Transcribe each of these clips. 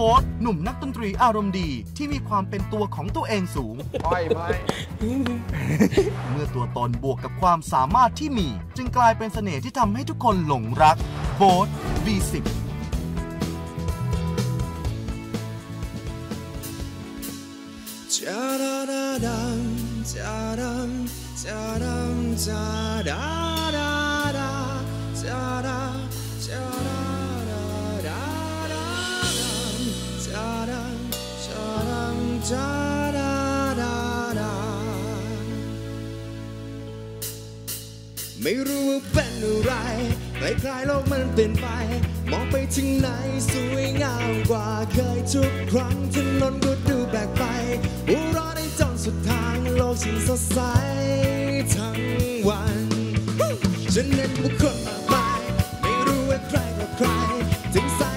โบ๊ทหนุ่มนักดนตรีอารมณ์ดีที่มีความเป็นตัวของตัวเองสูง อ้อยไปเมื่อตัวตนบวกกับความสามารถที่มี จึงกลายเป็นเสน่ห์ที่ทำให้ทุกคนหลงรักโบ๊ท V10 จะดาดาดังจะดังจะดังจะดาดาดาจะดา ไม่รู้ว่าเป็นอะไรคล้ายๆโลกมันเปลี่ยนไป มองไปถึงไหนสวยงามกว่าเคยทุกครั้งถนนก็ดูแปลกไปหัวเราะได้จนสุดทางโลกฉันสดใสทั้งวัน ฉันเห็นผู้คนมากมาย ไม่รู้ว่าใครกับใคร ถึงซ้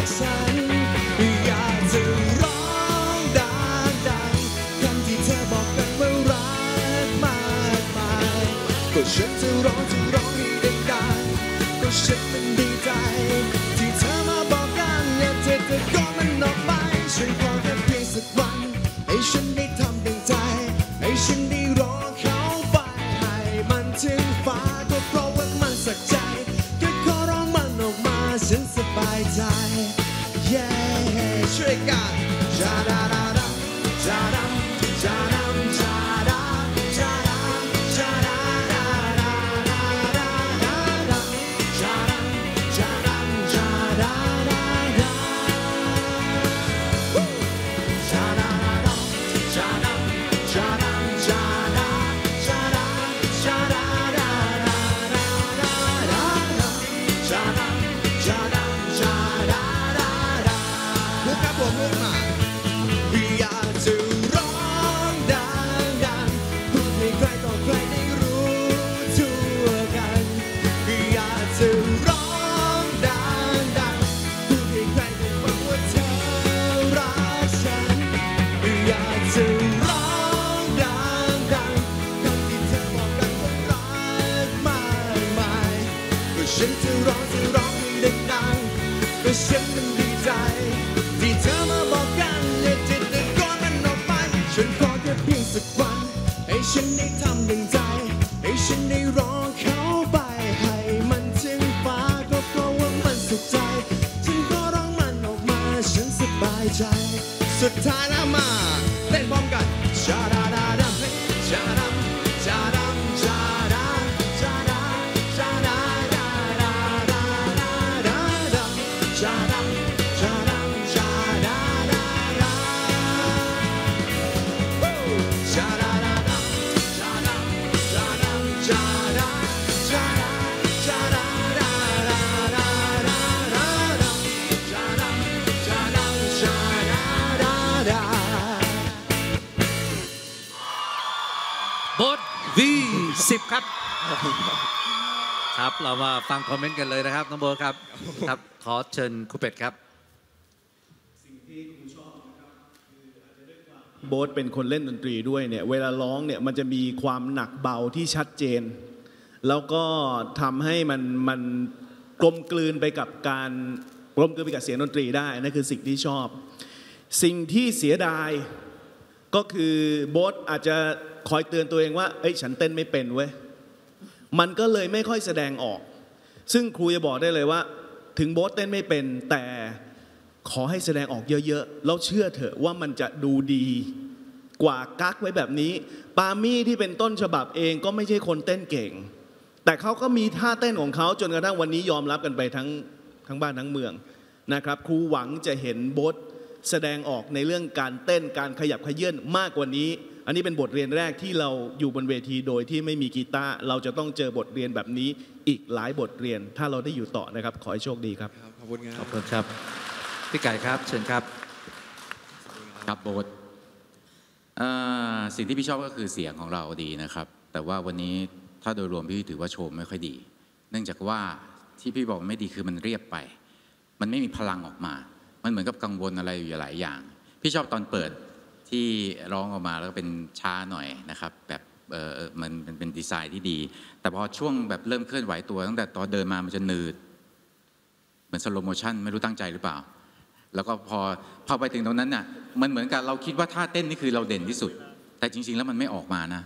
รักฉัน อยากจะร้องดังดังๆคำที่เธอบอกกันว่ารักมากมาย ก็ฉันจะร้องจะร้องให้ดังๆก็ฉันมัน ๆก็ฉันมันดีใจ ที่เธอมาบอกกันอย่าจิตแต่ก่อนมันออกไป ฉันขอแค่เพียงสักวัน ให้ฉันได้ทำดังใจ ให้ฉันได้ร้องเขาไป ให้มันถึงฟ้าก็เพราะว่ามันสุขใจ ฉันก็ร้องมันออกมา ฉันสบายใจ สุดท้ายแล้วมา 20 ครับ ครับเรามาฟังคอมเมนต์กันเลยนะครับน้องโบทครับครับ ขอเชิญครูเป็ดครับสิ่งที่คุณชอบนะครับ โบ๊ทเป็นคนเล่นดนตรีด้วยเนี่ยเวลาร้องเนี่ยมันจะมีความหนักเบาที่ชัดเจน แล้วก็ทำให้มันมันกลมกลืนไปกับการกลมกลืนไปกับเสียงดนตรีได้นั่นคือสิ่งที่ชอบ สิ่งที่เสียดายก็คือโบ๊ทอาจจะ คอยเตือนตัวเองว่า เอ้ยฉันเต้นไม่เป็นเว้ย มันก็เลยไม่ค่อยแสดงออก ซึ่งครูจะบอกได้เลยว่า ถึงโบ๊ทเต้นไม่เป็น แต่ขอให้แสดงออกเยอะๆ แล้วเชื่อเถอะว่ามันจะดูดีกว่ากักไว้แบบนี้ ปามี่ที่เป็นต้นฉบับเองก็ไม่ใช่คนเต้นเก่ง แต่เขาก็มีท่าเต้นของเขาจนกระทั่งวันนี้ยอมรับกันไปทั้งทั้งบ้านทั้งเมืองนะครับ ครูหวังจะเห็นโบทแสดงออกในเรื่องการเต้นการขยับขยื่นมากกว่านี้ อันนี้เป็นบทเรียนแรกที่เราอยู่บนเวทีโดยที่ไม่มีกีตาร์เราจะต้องเจอบทเรียนแบบนี้อีกหลายบทเรียน ถ้าเราได้อยู่ต่อนะครับ ขอให้โชคดีครับ ขอบคุณคขรัอบบคุณครับพี่ไก่ครับ เชิญครับครับโบทเอ่อสิ่งที่พี่ชอบก็คือเสียงของเราดีนะครับ แต่ว่าวันนี้ถ้าโดยรวมพี่ถือว่าโชว์ไม่ค่อยดี เนื่องจากว่าที่พี่บอกว่าไม่ดีคือมันเรียบไป มันไม่มีพลังออกมา มันเหมือนกับกังวลอะไรอยู่หลายอย่าง พี่ชอบตอนเปิด ที่ร้องออกมาแล้วก็เป็นช้าหน่อยนะครับแบบเออเออมันมันเป็นดีไซน์ที่ดี แต่พอช่วงแบบเริ่มเคลื่อนไหวตัว ตั้งแต่ตอนเดินมามันจะหนืดเหมือนสโลโมชันไม่รู้ตั้งใจหรือเปล่า แล้วก็พอพอไปถึงตรงนั้นน่ะมันเหมือนกับเราคิดว่าท่าเต้นนี่คือเราเด่นที่สุด แต่จริง ๆ แล้วมันไม่ออกมานะ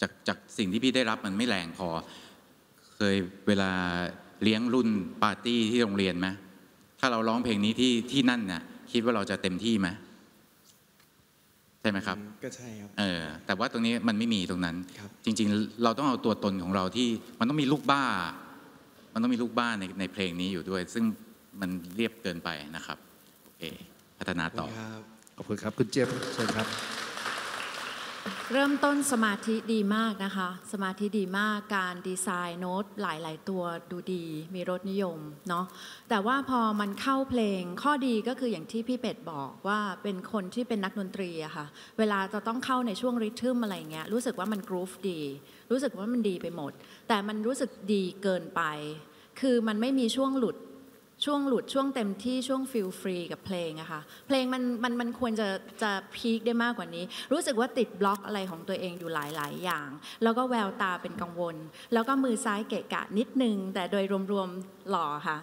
จากจากสิ่งที่พี่ได้รับมันไม่แรงพอ เคยเวลาเลี้ยงรุ่นปาร์ตี้ที่โรงเรียนไหมถ้าเราร้องเพลงนี้ที่ที่นั่นน่ะคิดว่าเราจะเต็มที่ไหม ใช่ไหมครับก็ใช่ครับเออแต่ว่าตรงนี้มันไม่มีตรงนั้นครับจริง ๆ เราต้องเอาตัวตนของเราที่มันต้องมีลูกบ้า มันต้องมีลูกบ้าในในเพลงนี้อยู่ด้วย ซึ่งมันเรียบเกินไปนะครับโอเคพัฒนาต่อครับขอบคุณครับคุณเจฟเชิญครับ เริ่มต้นสมาธิดีมากนะคะ สมาธิดีมากการดีไซน์โน้ตหลาย ๆ ตัวดูดีมีรสนิยมเนาะแต่ว่าพอมันเข้าเพลงข้อดีก็คืออย่างที่พี่เป็ดบอกว่าเป็นคนที่เป็นนักดนตรีอะค่ะ เวลาจะต้องเข้าในช่วงริทึมอะไรเงี้ยรู้สึกว่ามันกรูฟดี รู้สึกว่ามันดีไปหมด แต่มันรู้สึกดีเกินไป คือมันไม่มีช่วงหลุด ช่วงหลุดช่วงเต็มที่ช่วงฟิลฟรีกับเพลงอะค่ะเพลงมันมันมันควรจะจะพีคได้มากกว่านี้ รู้สึกว่าติดบล็อกอะไรของตัวเองอยู่หลาย ๆ อย่าง แล้วก็แววตาเป็นกังวล แล้วก็มือซ้ายเกะกะนิดนึง แต่โดยรวมๆหล่อค่ะ